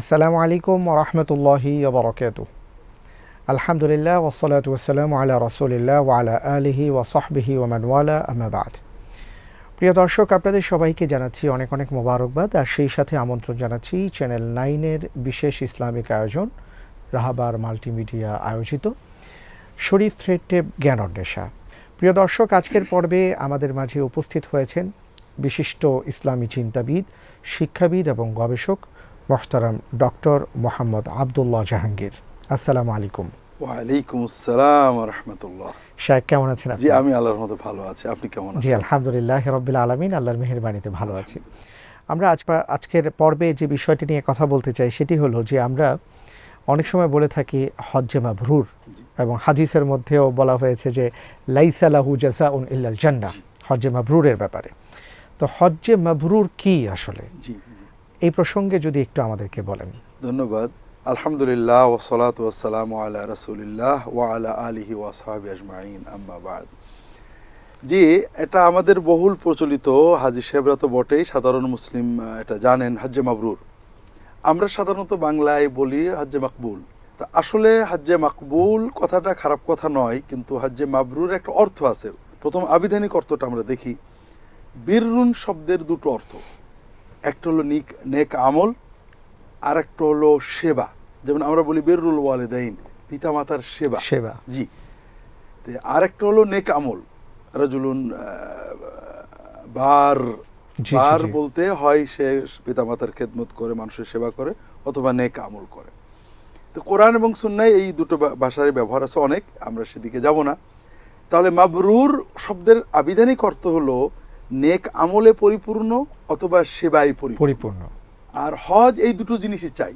আসসালামু আলাইকুম রহমতুল্লাহি বরকাত আলহামদুলিল্লাহ ওসলাত ওসালাম আলা রসুলিল্লাহ ওয়ালা আলিহি ওয়াসহবিহি ওমানওয়ালা আমাবাদ প্রিয় দর্শক, আপনাদের সবাইকে জানাচ্ছি অনেক অনেক মোবারকবাদ, আর সেই সাথে আমন্ত্রণ জানাচ্ছি চ্যানেল নাইনের বিশেষ ইসলামিক আয়োজন, রাহাবার মাল্টিমিডিয়া আয়োজিত, শরীফ থ্রেড টেপ জ্ঞান অন্বেষা। প্রিয় দর্শক, আজকের পর্বে আমাদের মাঝে উপস্থিত হয়েছেন বিশিষ্ট ইসলামী চিন্তাবিদ, শিক্ষাবিদ এবং গবেষক মোহতারাম ডক্টর মোহাম্মদ আবদুল্লাহ জাহাঙ্গীর। আসসালামু আলাইকুম। ওয়ালাইকুম আসসালাম রহমতুল্লাহ। শাহেক কেমন আছেন জি আমি আল্লাহর মতো ভালো আছি। আপনি কেমন জি আলহামদুলিল্লাহ রব্বিল আলমিন আল্লাহর মেহেরবানিতে ভালো আছি। আমরা আজ আজকের পর্বে যে বিষয়টি নিয়ে কথা বলতে চাই সেটি হলো যে আমরা অনেক সময় বলে থাকি হজ্জে মাবরুর এবং হাদিসের মধ্যেও বলা হয়েছে যে লাইসালাহু জাসা উন ইল্লাল জান্নাহ হজ্জে মাবরুরের ব্যাপারে। তো হজ্জে মাবরুর কি আসলে? জি। এই প্রসঙ্গে যদি একটু আমাদেরকে বলেন। ধন্যবাদ। আলহামদুলিল্লাহ ওসলাত ওসালাম আলা রসুলিল্লাহ ওয়া আলা আলিহি ওয়াসাহাবি আজমাইন, আম্মা বাদ। জি, এটা আমাদের বহুল প্রচলিত, হাজি সাহেবরা তো বটেই, সাধারণ মুসলিম এটা জানেন, হাজ্জে মাবরুর। আমরা সাধারণত বাংলায় বলি হাজ্জে মাকবুল। তা আসলে হাজ্জে মাকবুল কথাটা খারাপ কথা নয়, কিন্তু হাজ্জে মাবরুর একটা অর্থ আছে। প্রথম আবিধানিক অর্থটা আমরা দেখি। বীররুন শব্দের দুটো অর্থ। একটা হলো নিক নেক আমল আর একটা হলো সেবা। যেমন আমরা বলি বীররুল ওয়ালেদাইন পিতামাতার সেবা। সেবা। জি। আর একটা হলো নেক আমল। রাজুলুন বার বার বলতে হয় সে পিতামাতার খেদমত করে মানুষের সেবা করে অথবা নেক আমল করে। তো কোরআন এবং সুন্নায় এই দুটো ভাষার ব্যবহার আছে অনেক আমরা সেদিকে যাব না। তাহলে মাবরুর শব্দের আবিধানিক অর্থ হলো নেক আমলে পরিপূর্ণ অথবা সেবায় পরিপূর্ণ। পরিপূর্ণ। আর হজ এই দুটো জিনিসই চাই।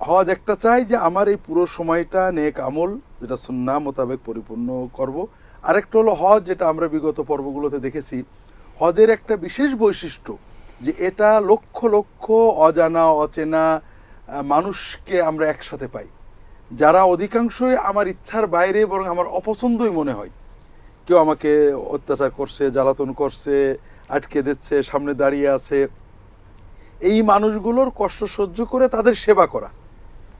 হজ একটা চাই যে আমার এই পুরো সময়টা নেক আমল যেটা সুন্না মোতাবেক পরিপূর্ণ করব। আরেকটা হলো হজ যেটা আমরা বিগত পর্বগুলোতে দেখেছি। হজের একটা বিশেষ বৈশিষ্ট্য যে এটা লক্ষ লক্ষ অজানা অচেনা মানুষকে আমরা একসাথে পাই। যারা অধিকাংশই আমার ইচ্ছার বাইরে বরং আমার অপছন্দই মনে হয়। কেউ আমাকে অত্যাচার করছে জ্বালাতন করছে আটকে দিচ্ছে সামনে দাঁড়িয়ে আছে। এই মানুষগুলোর কষ্ট সহ্য করে তাদের সেবা করা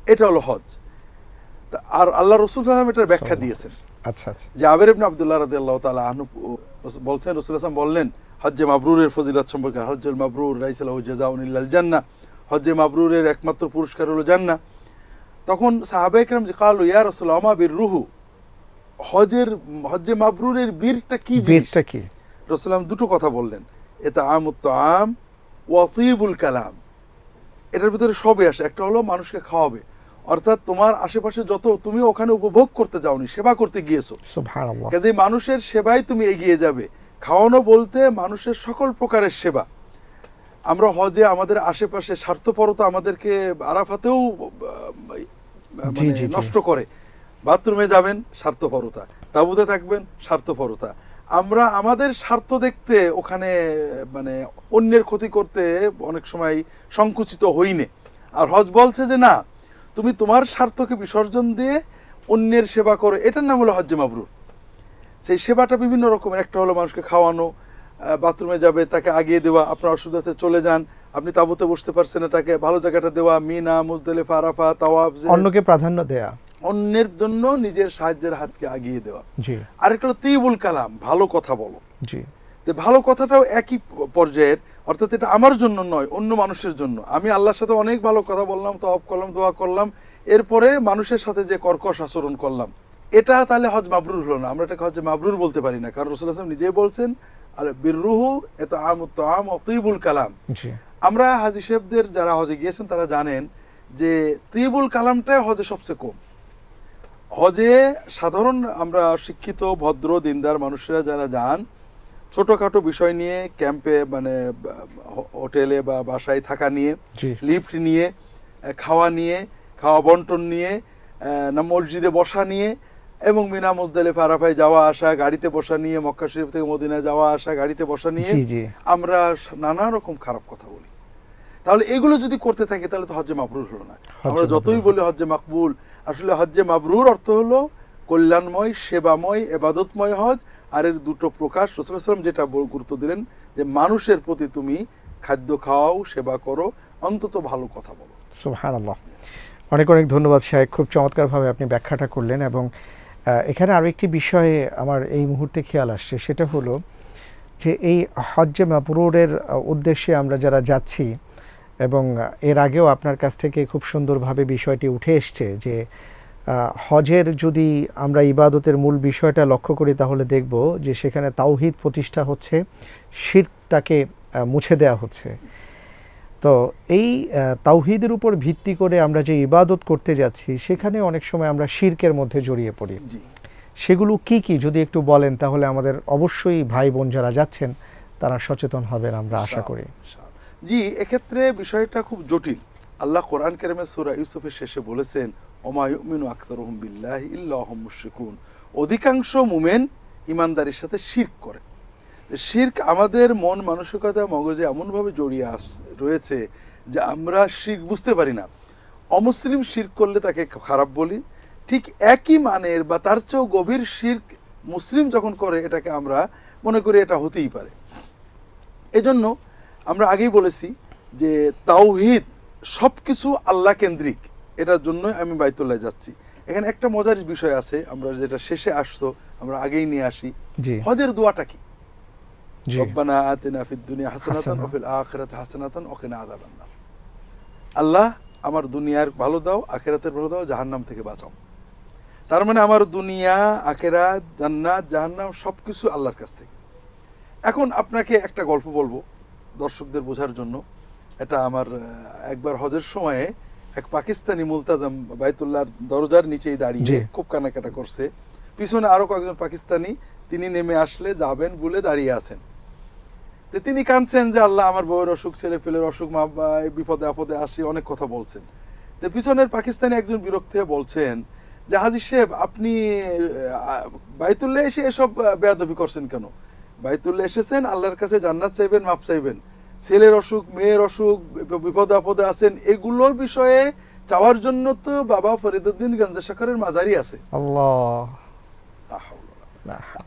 এটা হলো হজ। তা আর আল্লাহ রসুল সাল্লাম এটার ব্যাখ্যা দিয়েছেন। আচ্ছা আচ্ছা। যে আবের ইবনে আব্দুল্লাহ রাদিয়াল্লাহু তাআলা আনহু রসুল- বলছেন রসুল আসলাম বললেন হজ্জে মাবরুরের ফজিলত সম্পর্কে হজ্জুল মাবরুর রাইসালাহু জাযাউন ইল্লাল জান্নাহ হজ্জে মাবরুরের একমাত্র পুরস্কার হলো জান্নাহ। তখন সাহাবায়ে কেরাম যে কালু ইয়া রাসূল আমা বির রুহু? হজের হজ্জে মাবরুরের বীরটা কি বীরটা কি? রসুলাম দুটো কথা বললেন। এটা আমুত আম ওয়াতিবুল কালাম। এটার ভিতরে সবই আসে। একটা হলো মানুষকে খাওয়াবে। অর্থাৎ তোমার আশেপাশে যত তুমি ওখানে উপভোগ করতে যাওনি সেবা করতে গিয়েছো। কাজে মানুষের সেবায় তুমি এগিয়ে যাবে। খাওয়ানো বলতে মানুষের সকল প্রকারের সেবা। আমরা হজে আমাদের আশেপাশে স্বার্থপরতা আমাদেরকে আরাফাতেও মানে। নষ্ট করে। বাথরুমে যাবেন, স্বার্থপরতা। তাবুতে থাকবেন, স্বার্থপরতা। আমরা আমাদের স্বার্থ দেখতে ওখানে মানে অন্যের ক্ষতি করতে অনেক সময় সংকুচিত হইনে আর হজ বলছে যে না, তুমি তোমার স্বার্থকে বিসর্জন দিয়ে অন্যের সেবা করো। এটার নাম হলো হজ্জে মাবরুর। সেই সেবাটা বিভিন্ন রকমের। একটা হলো মানুষকে খাওয়ানো বাথরুমে যাবে, তাকে আগিয়ে দেওয়া, আপনার অসুবিধাতে চলে যান, আপনি তাবুতে বসতে পারছেন না তাকে, ভালো জায়গাটা দেওয়া, মিনা, মুজদেলেফা আরাফা তাওয়াব অন্যকে প্রাধান্য দেয়া। অন্যের জন্য নিজের সাহায্যের হাতকে আগিয়ে দেওয়া। আরেকটা হলো তিবুল কালাম ভালো কথা বলো। জি। ভালো কথাটাও একই পর্যায়ের অর্থাৎ এটা আমার জন্য নয় অন্য মানুষের জন্য। আমি আল্লাহর সাথে অনেক ভালো কথা বললাম তওয়াব করলাম দোয়া করলাম। এরপরে মানুষের সাথে যে কর্কশ আচরণ করলাম এটা তাহলে হজ মাবরুর হলো না। আমরা এটাকে হজ মাবরুর বলতে পারি না। কারণ রসুল আসলাম নিজেই বলছেন আল বিররুহু এত আম আম অতিবুল কালাম। আমরা হাজি সাহেবদের যারা হজে গিয়েছেন তারা জানেন যে তিবুল কালামটাই হজে সবচেয়ে কম। হজে সাধারণ আমরা শিক্ষিত ভদ্র দিনদার মানুষরা যারা যান ছোটোখাটো বিষয় নিয়ে ক্যাম্পে মানে হোটেলে বা বাসায় থাকা নিয়ে লিফট নিয়ে খাওয়া নিয়ে খাওয়া বন্টন নিয়ে না মসজিদে বসা নিয়ে এবং মিনা মুজদালে ফারাফায় যাওয়া আসা গাড়িতে বসা নিয়ে মক্কা শরীফ থেকে মদিনায় যাওয়া আসা গাড়িতে বসা নিয়ে আমরা নানা রকম খারাপ কথা বলি। তাহলে এগুলো যদি করতে থাকি তাহলে তো হজ্জে মাবরুর হলো না। আমরা যতই বলি হজ্জে মাকবুল আসলে হজ্জে মাবরুর অর্থ হলো কল্যাণময় সেবাময় এবাদতময় হজ। আর এর দুটো প্রকাশ রসুলাম যেটা বল- গুরুত্ব দিলেন যে মানুষের প্রতি তুমি খাদ্য খাওয়াও সেবা করো অন্তত ভালো কথা বলো। সুবহান আল্লাহ অনেক অনেক ধন্যবাদ সাহেব খুব চমৎকারভাবে আপনি ব্যাখ্যাটা করলেন এবং এখানে আরও একটি বিষয়ে আমার এই মুহূর্তে খেয়াল আসছে সেটা হলো যে এই হজ্জে মাবরুরের উদ্দেশ্যে আমরা যারা যাচ্ছি এবং এর আগেও আপনার কাছ থেকে খুব সুন্দরভাবে বিষয়টি উঠে এসছে যে হজের যদি আমরা ইবাদতের মূল বিষয়টা লক্ষ্য করি তাহলে দেখব যে সেখানে তাওহিদ প্রতিষ্ঠা হচ্ছে শিরটাকে মুছে দেওয়া হচ্ছে। তো এই তাওহিদের উপর ভিত্তি করে আমরা যে ইবাদত করতে যাচ্ছি সেখানে অনেক সময় আমরা শিরকের মধ্যে জড়িয়ে পড়ি। সেগুলো কি কি? যদি একটু বলেন তাহলে আমাদের অবশ্যই ভাই বোন যারা যাচ্ছেন তারা সচেতন হবেন আমরা আশা করি। জি, এক্ষেত্রে বিষয়টা খুব জটিল। আল্লাহ কোরআন কেরামের সূরা ইউসুফের শেষে বলেছেন ওমায়ুমিনু আখতারুহুম বিল্লাহি ইল্লাহুম মুশরিকুন। অধিকাংশ মুমেন ইমানদারির সাথে শিরক করে। শির্ক আমাদের মন মানসিকতা, মগজে এমনভাবে জড়িয়ে আস, রয়েছে যে আমরা শির্ক বুঝতে পারি না। অমুসলিম শির্ক করলে তাকে খারাপ বলি। ঠিক একই মানের বা তার চেয়েও গভীর শির্ক মুসলিম যখন করে, এটাকে আমরা মনে করি এটা হতেই পারে। এজন্য আমরা আগেই বলেছি যে তাওহিদ সব কিছু আল্লাহ কেন্দ্রিক। এটার জন্যই আমি বাইতুল্লাহ যাচ্ছি। এখানে একটা মজার বিষয় আছে আমরা যেটা শেষে আসতো আমরা আগেই নিয়ে আসি। হজের দোয়াটা কি? রব্বানা আতিনা ফিদ দুনিয়া হাসানাতান হাসানা। ওয়া ফিল আখিরাতি হাসানাতান ওয়া কিনা আযাবান নার। আল্লাহ আমার দুনিয়ার ভালো দাও আখিরাতের ভালো দাও জাহান্নাম থেকে বাঁচাও। তার মানে আমার দুনিয়া আখিরাত জান্নাত জাহান্নাম সবকিছু আল্লাহর কাছ থেকে। এখন আপনাকে একটা গল্প বলব। দর্শকদের বোঝার জন্য এটা আমার একবার হজের সময়ে এক পাকিস্তানি মুলতাজাম বাইতুল্লাহর দরজার নিচেই দাঁড়িয়ে খুব কানাকাটা করছে। পিছনে আরও কয়েকজন পাকিস্তানি তিনি নেমে আসলে যাবেন বলে দাঁড়িয়ে আছেন। তো তিনি কাঁদছেন যে আল্লাহ আমার বউয়ের অসুখ ছেলে পেলের অসুখ মা বিপদে আপদে আসি অনেক কথা বলছেন। তো পিছনের পাকিস্তানি একজন বিরক্ত হয়ে বলছেন যে হাজির সাহেব আপনি বাইতুল্লাহ এসে এসব বেয়াদবি করছেন কেন? বাইতুল্লাহ এসেছেন আল্লাহর কাছে জান্নাত চাইবেন মাপ চাইবেন। ছেলের অসুখ মেয়ের অসুখ বিপদে আপদে আছেন এগুলোর বিষয়ে চাওয়ার জন্য তো বাবা ফরিদুদ্দিন গঞ্জা শাখরের মাজারি আছে। আল্লাহ।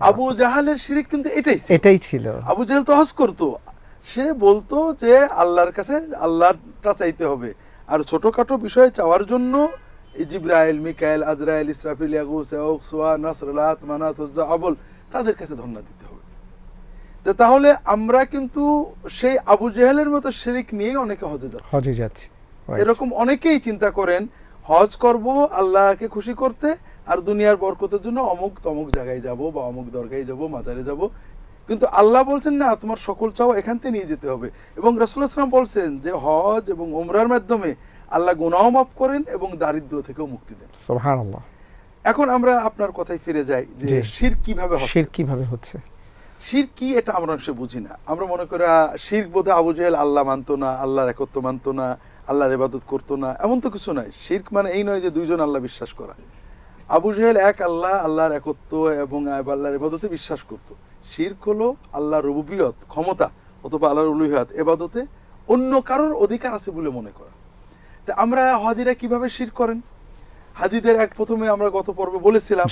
আবু জাহালের শিরিক কিন্তু এটাই এটাই ছিল। আবু জাহেল তো হজ করতো। সে বলতো যে আল্লাহর কাছে আল্লাহটা চাইতে হবে। আর ছোটখাটো বিষয়ে চাওয়ার জন্য জিব্রাইল মিকাইল আজরাইল ইসরাফিল ইয়াগুস নাসরাত মানাত আবল তাদের কাছে ধন্যবাদ দিতে। তাহলে আমরা কিন্তু সেই আবু জেহেলের মতো শিরিক নিয়ে অনেকে হজে যাচ্ছে। হজে যাচ্ছি। এরকম অনেকেই চিন্তা করেন হজ করব আল্লাহকে খুশি করতে আর দুনিয়ার বরকতের জন্য অমুক তমুক জায়গায় যাব বা অমুক দরগায় যাব মাজারে যাব। কিন্তু আল্লাহ বলছেন না তোমার সকল চাও এখান থেকে নিয়ে যেতে হবে। এবং রসুল ইসলাম বলছেন যে হজ এবং ওমরার মাধ্যমে আল্লাহ গুনাহ মাফ করেন এবং দারিদ্র থেকেও মুক্তি দেন। এখন আমরা আপনার কথায় ফিরে যাই যে। শির কীভাবে শির কীভাবে হচ্ছে? শির কি এটা আমরা অংশে বুঝি না। আমরা মনে করি শির বোধহয় আবু জেহেল আল্লাহ মানতো না, আল্লাহর একত্ব মানতো না, আল্লাহর ইবাদত করতো না। এমন তো কিছু নাই। শির্ক মানে এই নয় যে দুইজন আল্লাহ বিশ্বাস করা। আবু জেহেল এক আল্লাহ, আল্লাহর একত্ব এবং আল্লাহর ইবাদতে বিশ্বাস করত। শির্ক হলো আল্লাহর রুবিয়ত ক্ষমতা অথবা আল্লাহর উলুহাত এবাদতে অন্য কারোর অধিকার আছে বলে মনে করা। তা আমরা হাজিরা কীভাবে শির করেন? হাজিদের এক প্রথমে আমরা গত পর্বে বলেছিলাম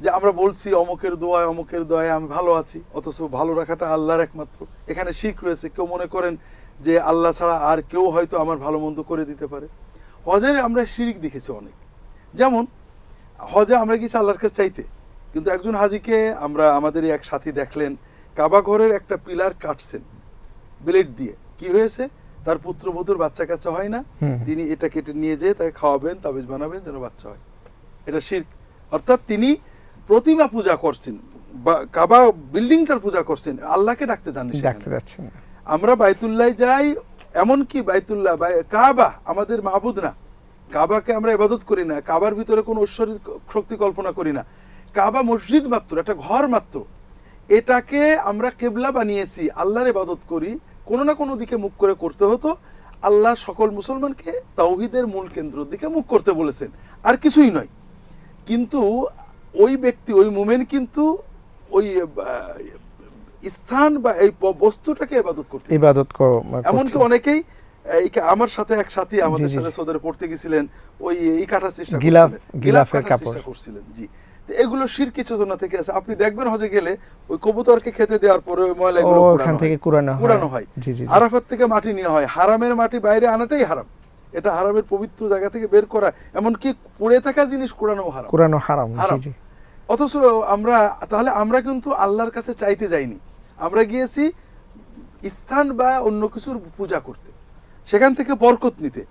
যে আমরা বলছি অমুকের দোয়ায় অমুকের দোয়ায় আমি ভালো আছি অথচ ভালো রাখাটা আল্লাহর একমাত্র। এখানে শিখ রয়েছে। কেউ মনে করেন যে আল্লাহ ছাড়া আর কেউ হয়তো আমার ভালো মন্দ করে দিতে পারে। হজে আমরা শিরিক দেখেছি অনেক। যেমন হজে আমরা গেছি আল্লাহর কাছে চাইতে। কিন্তু একজন হাজিকে আমরা আমাদের এক সাথী দেখলেন কাবা ঘরের একটা পিলার কাটছেন ব্লেড দিয়ে। কি হয়েছে? তার পুত্রবধূর বাচ্চা কাচ্চা হয় না। তিনি এটা কেটে নিয়ে যেয়ে তাকে খাওয়াবেন তাবিজ বানাবেন যেন বাচ্চা হয়। এটা শির্ক। অর্থাৎ তিনি প্রতিমা পূজা করছেন বা কাবা বিল্ডিংটার পূজা করছেন আল্লাহকে ডাকতে দেন ডাকতে যাচ্ছেন। আমরা বাইতুল্লাহ যাই এমন কি বাইতুল্লাহ বাই- কাবা আমাদের মাহবুদ না কাবাকে আমরা ইবাদত করি না কাবার ভিতরে কোনো ঐশ্বরিক শক্তি কল্পনা করি না। কাবা মসজিদ মাত্র একটা ঘর মাত্র। এটাকে আমরা কেবলা বানিয়েছি আল্লাহর ইবাদত করি কোনো না কোনো দিকে মুখ করে করতে হতো। আল্লাহ সকল মুসলমানকে তাওহিদের মূল কেন্দ্রের দিকে মুখ করতে বলেছেন আর কিছুই নয়। কিন্তু ওই ব্যক্তি ওই মুমেন কিন্তু ওই স্থান বা এই বস্তুটাকে ইবাদত করতে ইবাদত কর- এমনকি অনেকেই আমার সাথে এক সাথী আমাদের। সাথে সৌদারে পড়তে গেছিলেন ওই এই কাটার চেষ্টা গিলাফ- গিলাফের কাপড়। করছিলেন জি। এগুলো শিরকি চেতনা থেকে আছে? আপনি দেখবেন হজে গেলে ওই কবুতরকে খেতে দেওয়ার পরে ওই ময়লা ও ওখান থেকে কুড়ানো হয়। কুড়ানো হয়। জি জি। আরাফাত থেকে মাটি নেওয়া হয়। হারামের মাটি বাইরে আনাটাই হারাম। এটা হারামের পবিত্র জায়গা থেকে বের করা এমনকি পড়ে থাকা জিনিস কুড়ানো হারাম। কুড়ানো হারাম অথচ আমরা তাহলে আমরা কিন্তু আল্লাহর কাছে চাইতে যাইনি। আমরা গিয়েছি স্থান বা অন্য কিছুর পূজা করতে সেখান থেকে বরকত নিতে।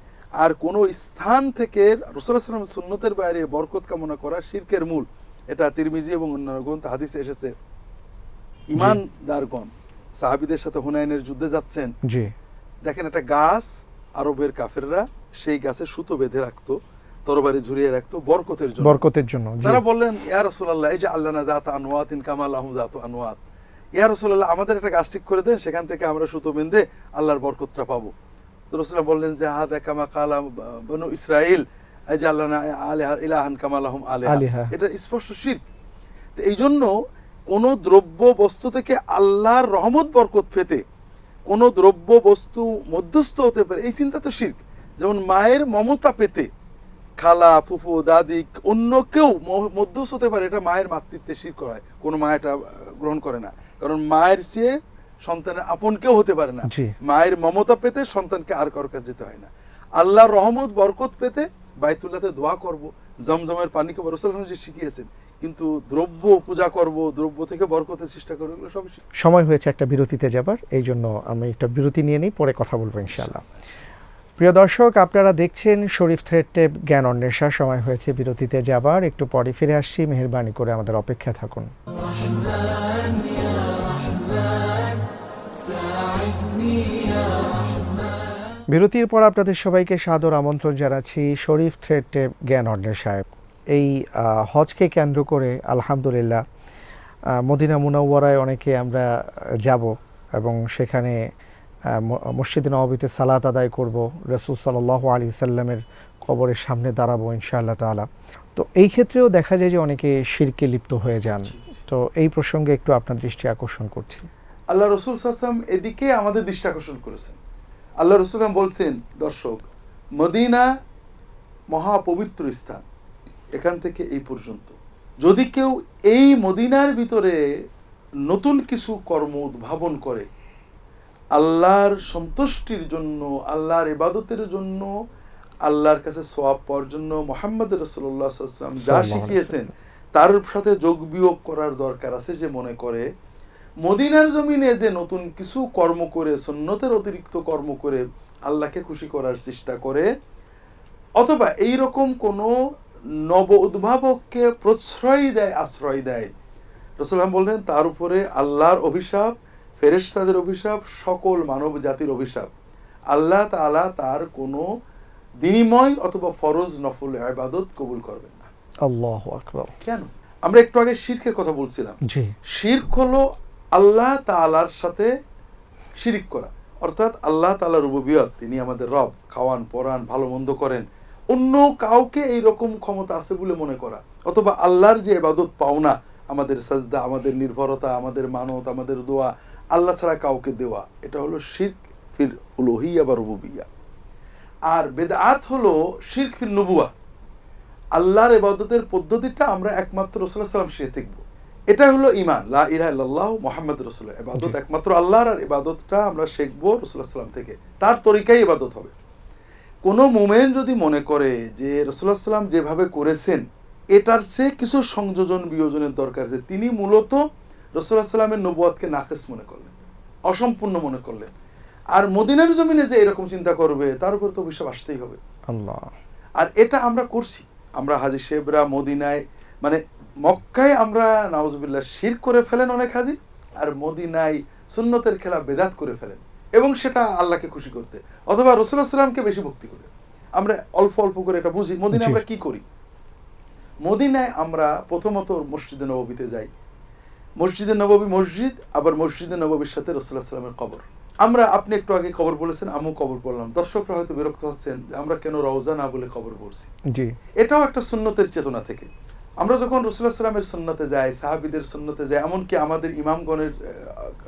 আর কোন স্থান থেকে রসুলাম সুন্নতের বাইরে বরকত কামনা করা শিরকের মূল। এটা তিরমিজি এবং অন্যান্য গ্রন্থ হাদিসে এসেছে। ইমানদারগণ সাহাবিদের সাথে হুনায়নের যুদ্ধে যাচ্ছেন। দেখেন একটা গাছ আরবের কাফেররা সেই গাছে সুতো বেঁধে রাখতো তরবারি ঝুলিয়ে রাখতো বরকতের জন্য। বরকতের জন্য তারা বললেন ইয়া রসুল্লাহ এই যে আল্লাহ না দাত আনোয়াতিন কামাল আহম দাত আনোয়াত। ইয়া রসুল্লাহ আমাদের একটা গাছ ঠিক করে দেন সেখান থেকে আমরা সুতো বেঁধে আল্লাহর বরকতটা পাবো। তো রসুল্লাহ বললেন যে হা কামা কালা বনু ইসরাইল এই যে আল্লাহ না আলিহা ইলাহান কামাল আহম আলিহা। এটা স্পষ্ট শির তো এই জন্য কোন দ্রব্য বস্তু থেকে আল্লাহর রহমত বরকত পেতে কোন দ্রব্য বস্তু মধ্যস্থ হতে পারে এই চিন্তা তো শির্ক। যেমন মায়ের মমতা পেতে খালা ফুফু দাদি অন্য কেউ মধ্যস্থ হতে পারে এটা মায়ের মাতৃত্বে শির করা হয়। কোনো মা এটা গ্রহণ করে না। কারণ মায়ের চেয়ে সন্তানের আপন কেউ হতে পারে না। মায়ের মমতা পেতে সন্তানকে আর কারোর কাছে যেতে হয় না। আল্লাহর রহমত বরকত পেতে বাইতুল্লাতে দোয়া করব। জমজমের পানিকে রসুল যে শিখিয়েছেন কিন্তু দ্রব্য পূজা করব, দ্রব্য থেকে বরকতের চেষ্টা করব, এগুলো সবই সময় হয়েছে একটা বিরতিতে যাবার, এই জন্য আমি একটা বিরতি নিয়ে নিই, পরে কথা বলব ইনশাআল্লাহ। প্রিয় দর্শক, আপনারা দেখছেন শরীফ থ্রেড টেপ জ্ঞান অন্বেষা, সময় হয়েছে বিরতিতে যাবার, একটু পরে ফিরে আসছি, মেহরবানি করে আমাদের অপেক্ষা থাকুন। বিরতির পর আপনাদের সবাইকে সাদর আমন্ত্রণ জানাচ্ছি শরীফ থ্রেড টেপ জ্ঞান অন্বেষায়। এই হজকে কেন্দ্র করে আলহামদুলিল্লাহ মদিনা মুনাওয়ারায় অনেকে আমরা যাব এবং সেখানে মসজিদে নবীতে সালাত আদায় করব রসুল সাল্লাহ আলী সাল্লামের কবরের সামনে দাঁড়াবো ইনশাআল্লাহ তাআলা। তো এই ক্ষেত্রেও দেখা যায় যে অনেকে শিরকে লিপ্ত হয়ে যান। তো এই প্রসঙ্গে একটু আপনার দৃষ্টি আকর্ষণ করছি। আল্লাহ রসুল সাল্লাম এদিকে আমাদের দৃষ্টি আকর্ষণ করেছেন। আল্লাহ রসুল বলছেন দর্শক মদিনা মহাপবিত্র স্থান। এখান থেকে এই পর্যন্ত। যদি কেউ এই মদিনার ভিতরে নতুন কিছু কর্ম উদ্ভাবন করে আল্লাহর সন্তুষ্টির জন্য আল্লাহর ইবাদতের জন্য আল্লাহর কাছে সোয়াব পাওয়ার জন্য মোহাম্মদ রসুল্লাহ যা শিখিয়েছেন তার সাথে যোগ বিয়োগ করার দরকার আছে যে মনে করে মদিনার জমিনে যে নতুন কিছু কর্ম করে সুন্নতের অতিরিক্ত কর্ম করে আল্লাহকে খুশি করার চেষ্টা করে অথবা এই রকম কোন নব উদ্ভাবককে প্রশ্রয় দেয় আশ্রয় দেয়। রসুলাম বললেন তার উপরে আল্লাহর অভিশাপ ফেরেশতাদের অভিশাপ সকল মানব জাতির অভিশাপ। আল্লাহ তাআলা তার কোনো বিনিময় অথবা ফরজ নফল ইবাদত কবুল করবেন না। আল্লাহ আকবর। কেন? আমরা একটু আগে শিরকের কথা বলছিলাম। শির্ক হলো আল্লাহ তালার সাথে শিরিক করা। অর্থাৎ আল্লাহ তাআলা রুবুবিয়ত তিনি আমাদের রব খাওয়ান পরান ভালো মন্দ করেন। অন্য কাউকে এই রকম ক্ষমতা আছে বলে মনে করা। অথবা আল্লাহর যে এবাদত পাওনা আমাদের সাজদা আমাদের নির্ভরতা আমাদের মানত আমাদের দোয়া আল্লাহ ছাড়া কাউকে দেওয়া এটা হলো শির্ক ফিল উলুহিয়া বা রুবুবিয়া। আর বেদাত হলো শির্ক ফিল নবুয়া। আল্লাহর এবাদতের পদ্ধতিটা আমরা একমাত্র রসুল্লাহ সাল্লাম শিখে থাকব এটা হলো ইমান লা ইলাহা ইল্লাল্লাহ মুহাম্মদ রাসূল ইবাদত জি। একমাত্র আল্লাহর আর ইবাদতটা আমরা শিখব রাসূলুল্লাহ সাল্লাম থেকে। তার তরিকাই এবাদত হবে। কোন মোমেন যদি মনে করে যে রাসূলুল্লাহ সাল্লাম যেভাবে করেছেন এটার চেয়ে কিছু সংযোজন বিয়োজনের দরকার আছে। তিনি মূলত রাসূলুল্লাহ সাল্লামের নবুয়াতকে নাকেস মনে করলেন অসম্পূর্ণ মনে করলেন। আর মদিনার জমিনে যে এরকম চিন্তা করবে তার উপর তো অভিশাপ আসতেই হবে। আল্লাহ। আর এটা আমরা করছি। আমরা হাজি সাহেবরা মদিনায় মানে মক্কায় আমরা নাউজুবিল্লাহ শির করে ফেলেন অনেক হাজি আর মদিনায় সুন্নতের খেলা বেদাত করে ফেলেন। এবং সেটা আল্লাহকে খুশি করতে। অথবা রসুল্লাহ সাল্লামকে বেশি ভক্তি করে। আমরা অল্প অল্প করে এটা বুঝি। মদিনায় আমরা কি করি? মদিনায় আমরা প্রথমত মসজিদে নববীতে যাই। মসজিদে নববী মসজিদ আবার মসজিদে নববীর সাথে রসুল্লাহ সাল্লামের কবর। আমরা আপনি একটু আগে কবর বলেছেন আমিও কবর পড়লাম। দর্শকরা হয়তো বিরক্ত হচ্ছেন যে আমরা কেন রওজা না বলে কবর পড়ছি। জি। এটাও একটা সুন্নতের চেতনা থেকে। আমরা যখন রসুল্লাহ সাল্লামের সুন্নতে যাই সাহাবিদের সুন্নতে যাই এমনকি আমাদের ইমামগণের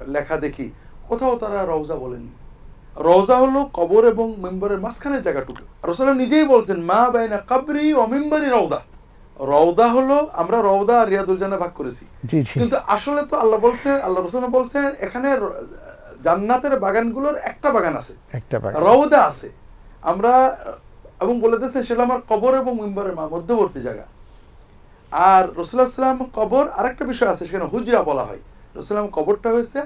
লেখা দেখি কোথাও তারা রওজা বলেননি। রওজা হলো কবর এবং মেম্বারের মাঝখানের জায়গাটুকু রসুল্লাহ নিজেই বলছেন মা বাইনা কাবরি ও মেম্বারি রওদা। রওদা হলো আমরা রওদা আর রিয়াদুল জান্না ভাগ করেছি কিন্তু আসলে তো আল্লাহ বলছেন আল্লাহ রসুল বলছেন এখানে জান্নাতের বাগানগুলোর একটা বাগান আছে। একটা বাগান। রওদা আছে। আমরা এবং বলে দিয়েছেন সেটা আমার কবর এবং মিম্বরের মা- মধ্যবর্তী জায়গা। আর রসুল্লাহ সাল্লাম কবর আরেকটা বিষয় আছে সেখানে হুজরা বলা হয়। রসুলাম কবরটা হয়েছে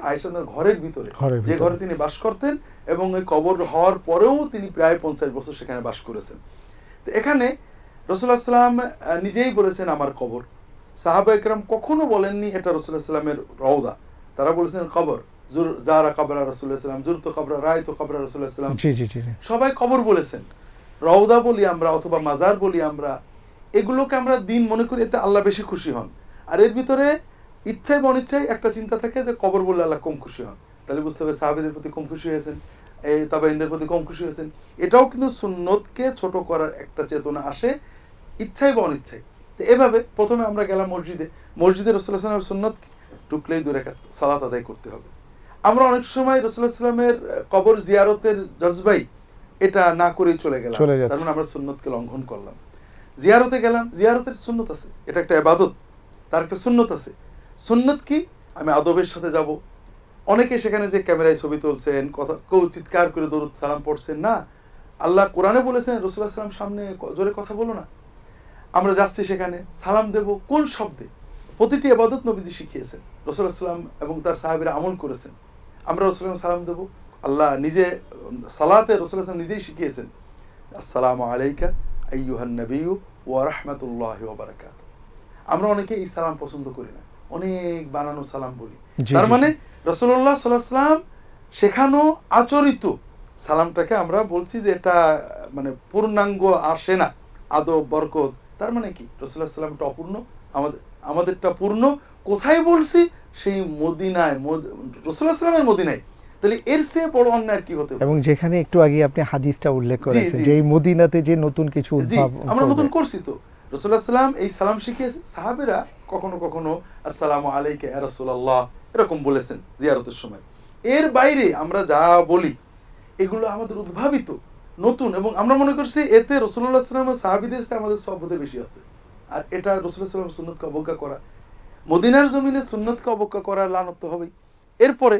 ঘরের ভিতরে। যে ঘরে তিনি বাস করতেন এবং কবর হওয়ার পরেও তিনি প্রায় পঞ্চাশ বছর সেখানে বাস করেছেন। তো এখানে রসুল্লাহ সাল্লাম নিজেই বলেছেন আমার কবর। সাহাবা একরাম কখনো বলেননি এটা রসুল্লাহ সাল্লামের রওদা। তারা বলেছেন কবর জুর যারা কবরা রসুল্লাহ সাল্লাম জুরতো কবরা রায় তো কবরা রসুল্লাহ সাল্লাম। সবাই কবর বলেছেন। রওদা বলি আমরা অথবা মাজার বলি আমরা এগুলোকে আমরা দিন মনে করি এতে আল্লাহ বেশি খুশি হন। আর এর ভিতরে ইচ্ছায় বা অনিচ্ছায় একটা চিন্তা থাকে যে কবর বললে আল্লাহ কম খুশি হন। তাহলে বুঝতে হবে সাহাবিদের প্রতি কম খুশি হয়েছেন এই তাবাইনদের প্রতি কম খুশি হয়েছেন। এটাও কিন্তু সুন্নতকে ছোট করার একটা চেতনা আসে ইচ্ছায় বা অনিচ্ছায়। তো এভাবে প্রথমে আমরা গেলাম মসজিদে। মসজিদে রসুল্লাহ সাল্লামের সুন্নত টুকলেই দূরে সালাত আদায় করতে হবে। আমরা অনেক সময় রসুল্লাহ সাল্লামের কবর জিয়ারতের জজবাই এটা না করেই চলে গেলাম। তার মানে আমরা সুন্নতকে লঙ্ঘন করলাম। জিয়ারতে গেলাম জিয়ারতের সুন্নত আছে। এটা একটা এবাদত তার একটা সুন্নত আছে। সুন্নত কি? আমি আদবের সাথে যাব। অনেকে সেখানে যে ক্যামেরায় ছবি তুলছেন, কথা কেউ চিৎকার করে দরুদ সালাম পড়ছেন, না। আল্লাহ কোরআনে বলেছেন রসুল্লাহ সাল্লাম সামনে জোরে কথা বলো না। আমরা যাচ্ছি সেখানে, সালাম দেব কোন শব্দে? প্রতিটি আবাদত নবীজি শিখিয়েছেন রসুল্লাহ সাল্লাম এবং তার সাহাবিরা আমল করেছেন। আমরা রসুল্লাহ সালাম দেব। আল্লাহ নিজে, সালাতে রসুল্লাহ সাল্লাম নিজেই শিখিয়েছেন। আসসালামু আলাইকা আইয়ুহান নবিয়্যু ওয়া রাহমাতুল্লাহি ওয়া বারাকাতুহু। আমরা অনেকে এই সালাম পছন্দ করি না। অনেক বানানো সালাম বলি। তার মানে রসুল্লাহ সাল্লাম শেখানো আচরিত। সালামটাকে আমরা বলছি যে এটা মানে পূর্ণাঙ্গ আসে না আদব বরকত। তার মানে কি? রসুল্লাহ সাল্লামটা অপূর্ণ আমাদের আমাদেরটা পূর্ণ। কোথায় বলছি? সেই মদিনায় রসুল্লাহ সাল্লামের মদিনায়। তাহলে এর চেয়ে বড় অন্যায় কি হতে এবং যেখানে একটু আগে আপনি হাদিসটা উল্লেখ করেছেন যে এই মদিনাতে যে নতুন কিছু আমরা নতুন করছি তো। রসুল্লাহ সাল্লাম এই সালাম শিখিয়ে সাহাবেরা কখনো কখনো, আসসালামু আলাইকা রাসূলুল্লাহ এরকম বলেছেন জিয়ারতের সময়। এর বাইরে আমরা যা বলি, এগুলো আমাদের উদ্ভাবিত, নতুন এবং আমরা মনে করছি এতে রসুল্লাহ সাল্লামের সাহাবিদের চেয়ে আমাদের বোধে বেশি আছে। আর এটা রসুল্লাহ সাল্লাম সুন্নতকে অবজ্ঞা করা। মদিনার জমিনে সুন্নতকে অবজ্ঞা করা লানত হবেই। এরপরে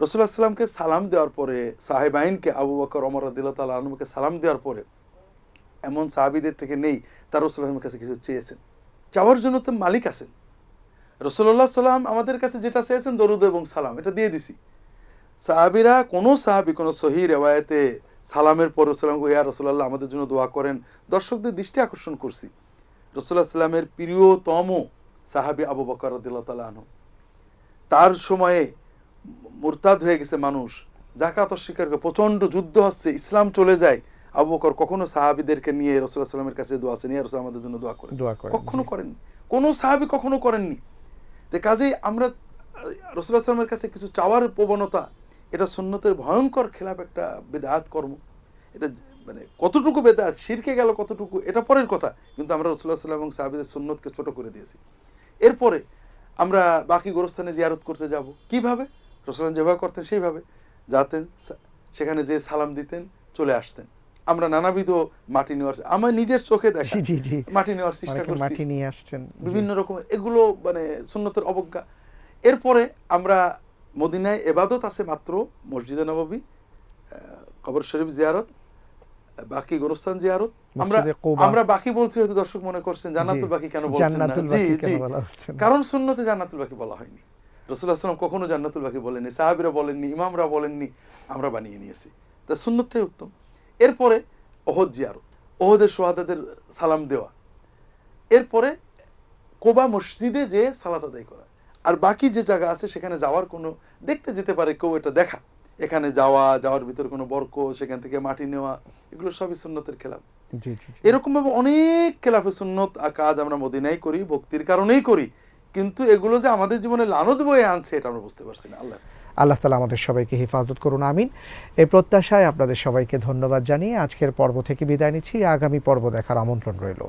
রসুল্লাহ সাল্লামকে সালাম দেওয়ার পরে, সাহেব আইনকে আবু বকর অমর আদিল্লা তালা আলমকে সালাম দেওয়ার পরে এমন সাহাবিদের থেকে নেই, তার রসুল্লাহের কাছে কিছু চেয়েছেন। চাওয়ার জন্য তো মালিক আছেন। রসুল্লাহ সাল্লাম আমাদের কাছে যেটা চেয়েছেন, দরুদ এবং সালাম, এটা দিয়ে দিছি। সাহাবিরা, কোনো সাহাবি, কোনো সহি রেওয়ায়তে সালামের পর রসুল্লাম ইয়া রসুল্লাহ আমাদের জন্য দোয়া করেন। দর্শকদের দৃষ্টি আকর্ষণ করছি। রসুল্লাহ সাল্লামের প্রিয়তম সাহাবি আবু বকর রদিল্লা তালা তার সময়ে মুরতাদ হয়ে গেছে মানুষ। জাকাত অস্বীকার করে প্রচণ্ড যুদ্ধ হচ্ছে, ইসলাম চলে যায়। আবু বকর কখনো সাহাবিদেরকে নিয়ে রসুল্লাহ সাল্লামের কাছে দোয়া আছে নিয়ে রসুল আমাদের জন্য দোয়া করেন। দোয়া করেন, কখনো করেননি। কোনো সাহাবি কখনো করেননি। তো কাজেই আমরা রসুল্লাহ সাল্লামের কাছে কিছু চাওয়ার প্রবণতা এটা সুন্নতের ভয়ঙ্কর খেলাপ একটা বেদাত কর্ম। এটা মানে কতটুকু বেদাত শিরকে গেল কতটুকু এটা পরের কথা। কিন্তু আমরা রসুল্লাহ সাল্লাম এবং সাহাবিদের সুন্নতকে ছোট করে দিয়েছি। এরপরে আমরা বাকি গোরস্থানে জিয়ারত করতে যাব। কীভাবে? রসুলাম যেভাবে করতেন সেইভাবে। যাতেন সেখানে যে সালাম দিতেন চলে আসতেন। আমরা নানাবিধ মাটি নেওয়ার আমার নিজের চোখে দেখা জি জি। মাটি নেওয়ার চেষ্টা করছি। মাটি নিয়ে আসছেন। বিভিন্ন রকমের এগুলো মানে সুন্নতের অবজ্ঞা। এরপরে আমরা মদিনায় এবাদত আছে মাত্র মসজিদে নববী কবর শরীফ জিয়ারত বাকি গোরস্থান জিয়ারত। আমরা আমরা বাকি বলছি হয়তো দর্শক মনে করছেন জান্নাতুল বাকি কেন বলছেন না? জি জি। বলা হচ্ছে কারণ সুন্নতে জান্নাতুল বাকি বলা হয়নি। রসুল্লাহ সাল্লাম কখনো জান্নাতুল বাকি বলেননি সাহাবিরা বলেননি ইমামরা বলেননি আমরা বানিয়ে নিয়েছি। তা সুন্নতটাই উত্তম। এরপরে ওহদ জিয়ারত ওহদের সোহাদাদের সালাম দেওয়া। এরপরে কোবা মসজিদে যে সালাত আদায় করা। আর বাকি যে জায়গা আছে সেখানে যাওয়ার কোনো দেখতে যেতে পারে কেউ এটা দেখা। এখানে যাওয়া যাওয়ার ভিতরে কোনো বরক সেখান থেকে মাটি নেওয়া এগুলো সবই সুন্নতের খেলাফ। জি জি জি। এরকম ভাবে অনেক খেলাফে সুন্নত কাজ আমরা মদিনায় করি ভক্তির কারণেই করি। কিন্তু এগুলো যে আমাদের জীবনে লানত বয়ে আনছে এটা আমরা বুঝতে পারছি না আল্লাহ। আল্লাহ তালা আমাদের সবাইকে হেফাজত করুন, আমিন। এই প্রত্যাশায় আপনাদের সবাইকে ধন্যবাদ জানিয়ে আজকের পর্ব থেকে বিদায় নিচ্ছি। আগামী পর্ব দেখার আমন্ত্রণ রইল।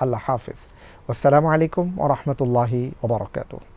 আল্লাহ হাফিজ। আসসালামু আলাইকুম ও রহমতুল্লাহি